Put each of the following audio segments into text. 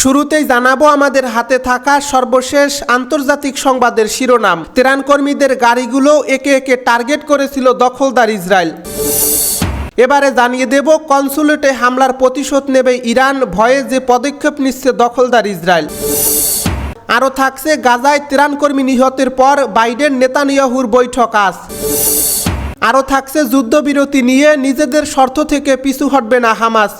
শুরুতেই জানাব, আমাদের হাতে থাকা সর্বশেষ আন্তর্জাতিক সংবাদের শিরোনাম। ত্রাণ কর্মীদের গাড়িগুলো একে একে টার্গেট করেছিল দখলদার ইসরায়েল। এবারে জানিয়ে দেব, কনসুলেটে হামলার প্রতিশোধ নেবে ইরান, ভয়ে যে পদক্ষেপ নিচ্ছে দখলদার ইসরায়েল। আরও থাকছে, গাজায় ত্রাণকর্মী নিহতের পর বাইডেন নেতানিয়াহুর বৈঠক আজ। আরও থাকছে, যুদ্ধবিরতি নিয়ে নিজেদের শর্ত থেকে পিছু হটবে না হামাস।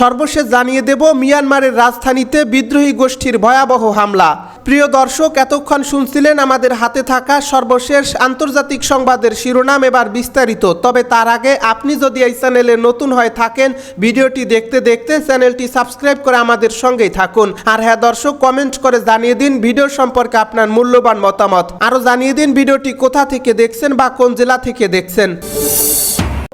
সর্বশেষ জানিয়ে দেব, মিয়ানমারের রাজধানীতে বিদ্রোহী গোষ্ঠীর ভয়াবহ হামলা। প্রিয় দর্শক, এতক্ষণ শুনছিলেন আমাদের হাতে থাকা সর্বশেষ আন্তর্জাতিক সংবাদের শিরোনাম এবার বিস্তারিত। তবে তার আগে আপনি যদি এই চ্যানেলে নতুন হয়ে থাকেন, ভিডিওটি দেখতে দেখতে চ্যানেলটি সাবস্ক্রাইব করে আমাদের সঙ্গেই থাকুন। আর হ্যাঁ দর্শক, কমেন্ট করে জানিয়ে দিন ভিডিও সম্পর্কে আপনার মূল্যবান মতামত। আরও জানিয়ে দিন ভিডিওটি কোথা থেকে দেখছেন বা কোন জেলা থেকে দেখছেন।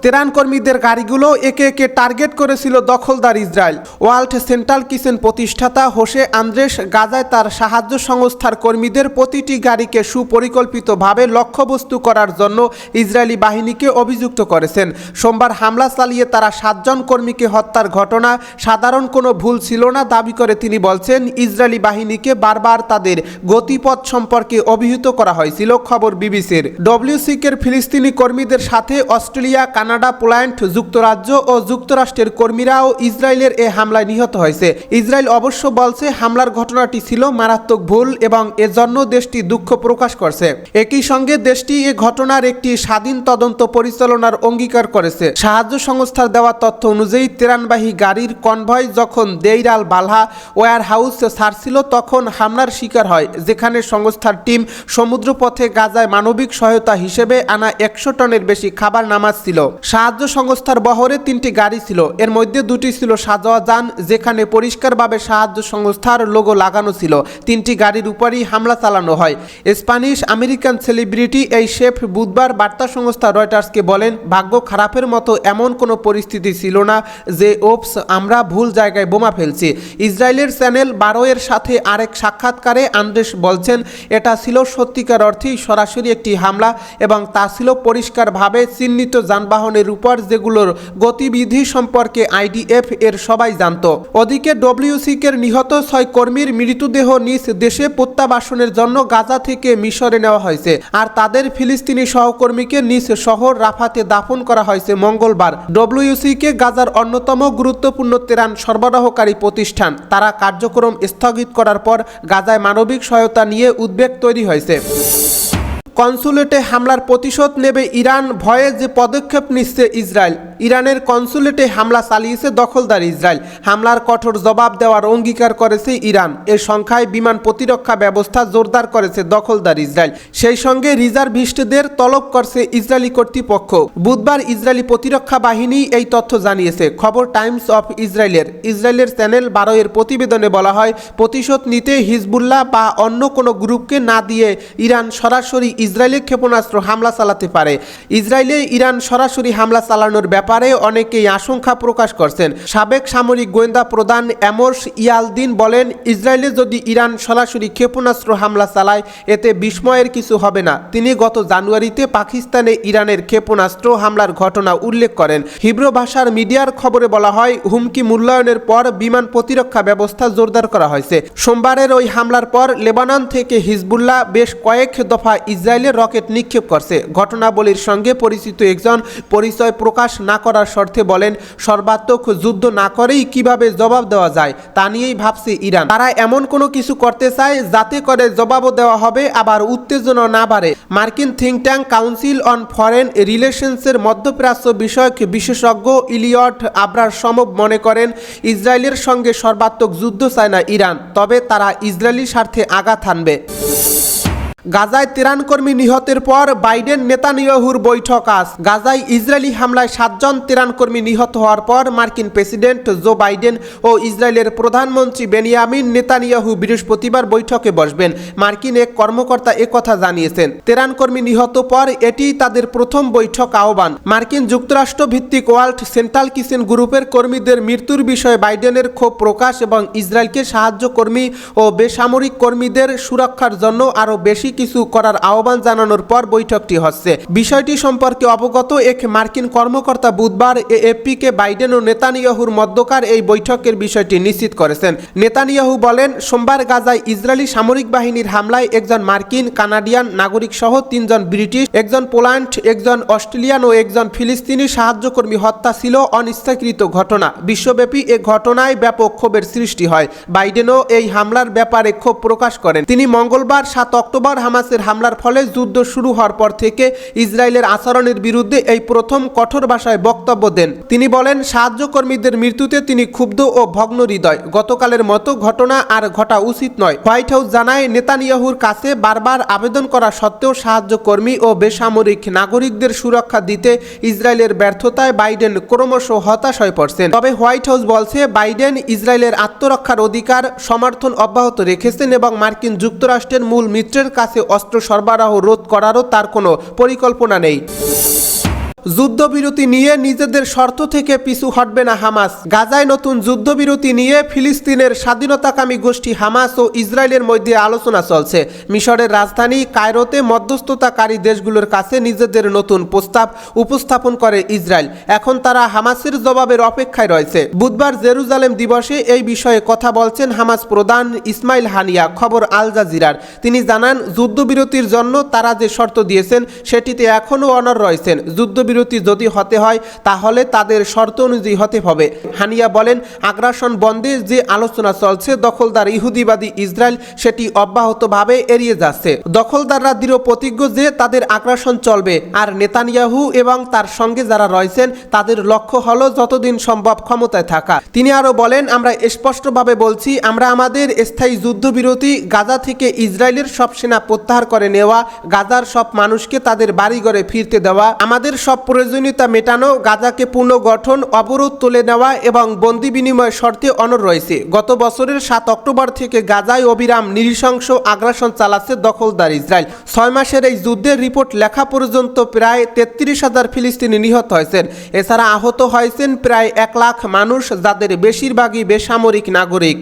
ত্রাণ কর্মীদের গাড়িগুলো একে একে টার্গেট করেছিল দখলদার ইসরায়েল। ওয়ার্ল্ড সেন্ট্রাল কিচেন প্রতিষ্ঠাতা হোসে আন্দ্রেস গাজায় তার সাহায্য সংস্থার কর্মীদের প্রতিটি গাড়িকে সুপরিকল্পিতভাবে লক্ষ্যবস্তু করার জন্য ইসরায়েলি বাহিনীকে অভিযুক্ত করেছেন। সোমবার হামলা চালিয়ে তারা সাতজন কর্মীকে হত্যার ঘটনা সাধারণ কোনো ভুল ছিল না দাবি করে তিনি বলছেন, ইসরায়েলি বাহিনীকে বারবার তাদের গতিপথ সম্পর্কে অভিহিত করা হয়েছিল, খবর বিবিসির। ডব্লিউসিকের ফিলিস্তিনি কর্মীদের সাথে অস্ট্রেলিয়া, কানাডা পোল্যান্ড, যুক্তরাজ্য ও যুক্তরাষ্ট্রের কর্মীরাও ইসরায়েলের এ হামলায় নিহত হয়েছে। ইসরায়েল অবশ্য বলছে, হামলার ঘটনাটি ছিল মারাত্মক ভুল এবং এজন্য দেশটি দুঃখ প্রকাশ করছে। একই সঙ্গে দেশটি এ ঘটনার একটি স্বাধীন তদন্ত পরিচালনার অঙ্গীকার করেছে। সাহায্য সংস্থার দেওয়া তথ্য অনুযায়ী, ত্রাণবাহী গাড়ির কনভয় যখন দেইরাল বালহা ওয়ার হাউস ছাড়ছিল, তখন হামলার শিকার হয়, যেখানে সংস্থার টিম সমুদ্রপথে গাজায় মানবিক সহায়তা হিসেবে আনা একশো টনের বেশি খাবার নামাচ্ছিল সাহায্য সংস্থার বহরে তিনটি গাড়ি ছিল। এর মধ্যে দুটি ছিল সাজাওয়া যান যেখানে পরিষ্কারভাবে সাহায্য সংস্থার লোগো লাগানো ছিল। তিনটি গাড়ির উপরই হামলা চালানো হয়। স্প্যানিশ আমেরিকান সেলিব্রিটি এই শেফ বুধবার বার্তা সংস্থা রয়টার্সকে বলেন, ভাগ্য খারাপের মতো এমন কোনো পরিস্থিতি ছিল না যে, ওপস, আমরা ভুল জায়গায় বোমা ফেলছি। ইসরায়েলের চ্যানেল বারো এর সাথে আরেক সাক্ষাৎকারে আন্দ্রেস বলছেন, এটা ছিল সত্যিকার অর্থেই সরাসরি একটি হামলা এবং তা ছিল পরিষ্কারভাবে চিহ্নিত যানবাহনের উপর যেগুলোর গতিবিধি সম্পর্কে আইডিএফ এর সবাই জানত। ওদিকে ডব্লিউসিকের নিহত ছয় কর্মীর মৃতদেহ নিজ দেশে প্রত্যাবাসনের জন্য গাজা থেকে মিশরে নেওয়া হয়েছে, আর তাদের ফিলিস্তিনি সহকর্মীকে নিজ শহর রাফাতে দাফন করা হয়েছে মঙ্গলবার। ডব্লিউসিকে গাজার অন্যতম গুরুত্বপূর্ণ ত্রাণ সরবরাহকারী প্রতিষ্ঠান। তারা কার্যক্রম স্থগিত করার পর গাজায় মানবিক সহায়তা নিয়ে উদ্বেগ তৈরি হয়েছে। কনসুলেটে হামলার প্রতিশোধ নেবে ইরান ভয়ে যে পদক্ষেপ নিচ্ছে ইসরায়েল। ইরানের কনসুলেটে হামলা চালিয়েছে দখলদার ইসরায়েল। হামলার কঠোর জবাব দেওয়ার অঙ্গীকার করেছে ইরান। এর সংখ্যায় বিমান প্রতিরক্ষা ব্যবস্থা জোরদার করেছে দখলদার ইসরায়েল। সেই সঙ্গে রিজার্ভিস্টদের তলব করছে ইসরায়েলি কর্তৃপক্ষ। বুধবার ইসরায়েলি প্রতিরক্ষা বাহিনী এই তথ্য জানিয়েছে। খবর টাইমস অফ ইসরায়েলের। ইসরায়েলের চ্যানেল বারো এর প্রতিবেদনে বলা হয়, প্রতিশোধ নিতে হিজবুল্লাহ বা অন্য কোনো গ্রুপকে না দিয়ে ইরান সরাসরি ইসরায়েলে ক্ষেপণাস্ত্র হামলা চালাতে পারে। ইসরায়েলে ইরান সরাসরি হামলা চালানোর ব্যাপারে অনেকেই আশঙ্কা প্রকাশ করছেন। সাবেক সামরিক গোয়েন্দা প্রধান অ্যামোর্স ইয়ালদিন বলেন, ইসরায়েলে যদি ইরান সরাসরি ক্ষেপণাস্ত্র হামলা চালায়, এতে বিস্ময়ের কিছু হবে না। তিনি গত জানুয়ারিতে পাকিস্তানে ইরানের ক্ষেপণাস্ত্র হামলার ঘটনা উল্লেখ করেন। হিব্রু ভাষার মিডিয়ার খবরে বলা হয়, হুমকি মূল্যায়নের পর বিমান প্রতিরক্ষা ব্যবস্থা জোরদার করা হয়েছে। সোমবারের ওই হামলার পর লেবানন থেকে হিজবুল্লাহ বেশ কয়েক দফা ইসরায়েলের রকেট নিক্ষেপ করছে। ঘটনাবলীর সঙ্গে পরিচিত একজন পরিচয় প্রকাশ না করার শর্তে বলেন, সর্বাত্মক যুদ্ধ না করেই কীভাবে জবাব দেওয়া যায় তা নিয়েই ভাবছে ইরান। তারা এমন কোনো কিছু করতে চায় যাতে করে জবাবও দেওয়া হবে, আবার উত্তেজনা না বাড়ে। মার্কিন think tank Council on Foreign রিলেশনসের মধ্যপ্রাচ্য বিষয়ক বিশেষজ্ঞ ইলিয়ট আবরার সমব মনে করেন, ইসরায়েলের সঙ্গে সর্বাত্মক যুদ্ধ চায় না ইরান, তবে তারা ইসরায়েলি স্বার্থে আঘাত হানবে। গাজায় ত্রাণকর্মী নিহতের পর বাইডেন নেতানিয়াহুর বৈঠক আজ। গাজায় ইসরায়েলি হামলায় সাতজন ত্রাণকর্মী নিহত হওয়ার পর মার্কিন প্রেসিডেন্ট জো বাইডেন ও ইসরায়েলের প্রধানমন্ত্রী বেনিয়ামিন নেতানিয়াহু বৃহস্পতিবার বৈঠকে বসবেন। মার্কিন এক কর্মকর্তা একথা জানিয়েছেন। তেরান কর্মী নিহত পর এটি তাদের প্রথম বৈঠক আহ্বান। মার্কিন যুক্তরাষ্ট্র ভিত্তিক ওয়ার্ল্ড সেন্ট্রাল কিচেন গ্রুপের কর্মীদের মৃত্যুর বিষয়ে বাইডেনের ক্ষোভ প্রকাশ এবং ইসরায়েলকে সাহায্য কর্মী ও বেসামরিক কর্মীদের সুরক্ষার জন্য আরও বেশি কিছু করার আহ্বান জানানোর পর বৈঠকটি হচ্ছে। বিষয়টি সম্পর্কে অবগত এক মার্কিন কর্মকর্তা বুধবার এএফপিকে বাইডেন ও নেতানিয়াহুর মধ্যকার এই বৈঠকের বিষয়টি নিশ্চিত করেছেন। নেতানিয়াহু বলেন, সোমবার গাজায় ইসরায়েলি সামরিক বাহিনীর হামলায় একজন মার্কিন, কানাডিয়ান নাগরিক সহ তিনজন ব্রিটিশ, একজন পোল্যান্ড, একজন অস্ট্রেলিয়ান ও একজন ফিলিস্তিনি সাহায্যকর্মী হত্যা ছিল অনিচ্ছাকৃত ঘটনা। বিশ্বব্যাপী এ ঘটনায় ব্যাপক ক্ষোভের সৃষ্টি হয়। বাইডেনও এই হামলার ব্যাপারে ক্ষোভ প্রকাশ করেন। তিনি মঙ্গলবার সাত অক্টোবর হামাসের হামলার ফলে যুদ্ধ শুরু হওয়ার পর থেকে ইসরায়েলের আচরণের বিরুদ্ধে এই প্রথম কঠোর ভাষায় বক্তব্য দেন। তিনি বলেন, সাহায্যকর্মীদের মৃত্যুতে তিনি ক্ষুব্ধ ও ভগ্ন হৃদয়। গতকালের মতো ঘটনা আর ঘটা উচিত নয়। হোয়াইট হাউস জানায়, নেতানিয়াহুর কাছে বারবার আবেদন করা সত্ত্বেও সাহায্যকর্মী ও বেসামরিক নাগরিকদের সুরক্ষা দিতে ইসরায়েলের ব্যর্থতায় বাইডেন ক্রমশ হতাশ হয়ে পড়ছেন। তবে হোয়াইট হাউস বলছে, বাইডেন ইসরায়েলের আত্মরক্ষার অধিকার সমর্থন অব্যাহত রেখেছেন এবং মার্কিন যুক্তরাষ্ট্রের মূল মিত্রের কাছে অস্ত্র সরবরাহ রোধ করারও তার কোনো পরিকল্পনা নেই। যুদ্ধবিরতি নিয়ে নিজেদের শর্ত থেকে পিছু হটবে না হামাস। গাজায় নতুন যুদ্ধবিরতি নিয়ে ফিলিস্তিনের স্বাধীনতাকামী গোষ্ঠী হামাস ও ইসরায়েলের মধ্যে আলোচনা চলছে। মিশরের রাজধানী কায়রোতে মধ্যস্থতাকারী দেশগুলোর কাছে নিজেদের নতুন প্রস্তাব উপস্থাপন করে ইসরায়েল। এখন তারা হামাসের জবাবের অপেক্ষায় রয়েছে। বুধবার জেরুজালেম দিবসে এই বিষয়ে কথা বলছেন হামাস প্রধান ইসমাইল হানিয়া, খবর আল জাজিরার। তিনি জানান, যুদ্ধবিরতির জন্য তারা যে শর্ত দিয়েছেন, সেটিতে এখনও অনর রয়েছেন। যুদ্ধবিরতি যদি হতে হয়, তাহলে তাদের শর্ত অনুযায়ী হতে হবে। হানিয়া বলেন, আগ্রাসন বন্ধে যে আলোচনা চলছে, দখলদার ইহুদিবাদী ইসরায়েল সেটি অব্যাহতভাবে এড়িয়ে যাচ্ছে। দখলদাররা দৃঢ় প্রতিজ্ঞ যে তাদের আগ্রাসন চলবে, আর নেতানিয়াহু এবং তার সঙ্গে যারা রয়েছেন, তাদের লক্ষ্য হলো যতদিন সম্ভব ক্ষমতায় থাকা। তিনি আরও বলেন, আমরা স্পষ্টভাবে বলছি, আমরা আমাদের স্থায়ী যুদ্ধবিরতি গাজা থেকে ইসরায়েলের সব সেনা প্রত্যাহার করে নেওয়া, গাজার সব মানুষকে তাদের বাড়িঘরে ফিরতে দেওয়া, আমাদের সব প্রয়োজনীয়তা মেটানো, গাজাকে পুনর্গঠন, অবরোধ তুলে নেওয়া এবং বন্দি বিনিময় শর্তে অনর রয়েছে। গত বছরের সাত অক্টোবর থেকে গাজায় অবিরাম নৃশংস আগ্রাসন চালাচ্ছে দখলদার ইসরায়েল। ছয় মাসের এই যুদ্ধের রিপোর্ট লেখা পর্যন্ত প্রায় তেত্রিশ হাজার ফিলিস্তিনি নিহত হয়েছেন। এছাড়া আহত হয়েছেন প্রায় এক লাখ মানুষ, যাদের বেশিরভাগই বেসামরিক নাগরিক।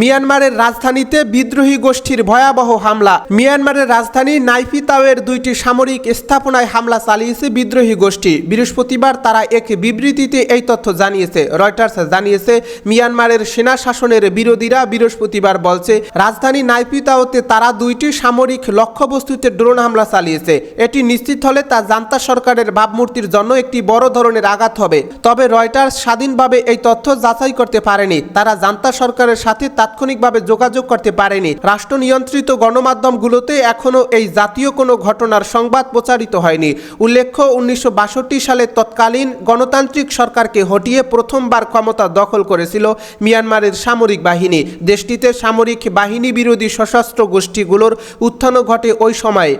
মিয়ানমারের রাজধানীতে বিদ্রোহী গোষ্ঠীর ভয়াবহ হামলা। মিয়ানমারের রাজধানী নাইফিতাওয়ের দুইটি সামরিক স্থাপনায় হামলা চালিয়েছে বিদ্রোহী গোষ্ঠী। বৃহস্পতিবার তারা এক বিবৃতিতে এই তথ্য জানিয়েছে। রয়টার্স জানিয়েছে, মিয়ানমারের সেনা শাসনের বিরোধীরা বৃহস্পতিবার বলছে, রাজধানী নাইফিতাওতে তারা দুইটি সামরিক লক্ষ্যবস্তুতে ড্রোন হামলা চালিয়েছে। এটি নিশ্চিত হলে তা জান্তা সরকারের ভাবমূর্তির জন্য একটি বড় ধরনের আঘাত হবে। তবে রয়টার্স স্বাধীনভাবে এই তথ্য যাচাই করতে পারেনি। তারা জান্তা সরকারের সাথে তাৎক্ষণিকভাবে যোগাযোগ করতে পারেনি। রাষ্ট্র নিয়ন্ত্রিত গণমাধ্যমগুলোতে এখনও এই জাতীয় কোনো ঘটনার সংবাদ প্রচারিত হয়নি। উল্লেখ্য, উনিশশো বাষট্টি সালে তৎকালীন গণতান্ত্রিক সরকারকে হটিয়ে প্রথমবার ক্ষমতা দখল করেছিল মিয়ানমারের সামরিক বাহিনী। দেশটিতে সামরিক বাহিনী বিরোধী সশস্ত্র গোষ্ঠীগুলোর উত্থানও ঘটে ওই সময়ে।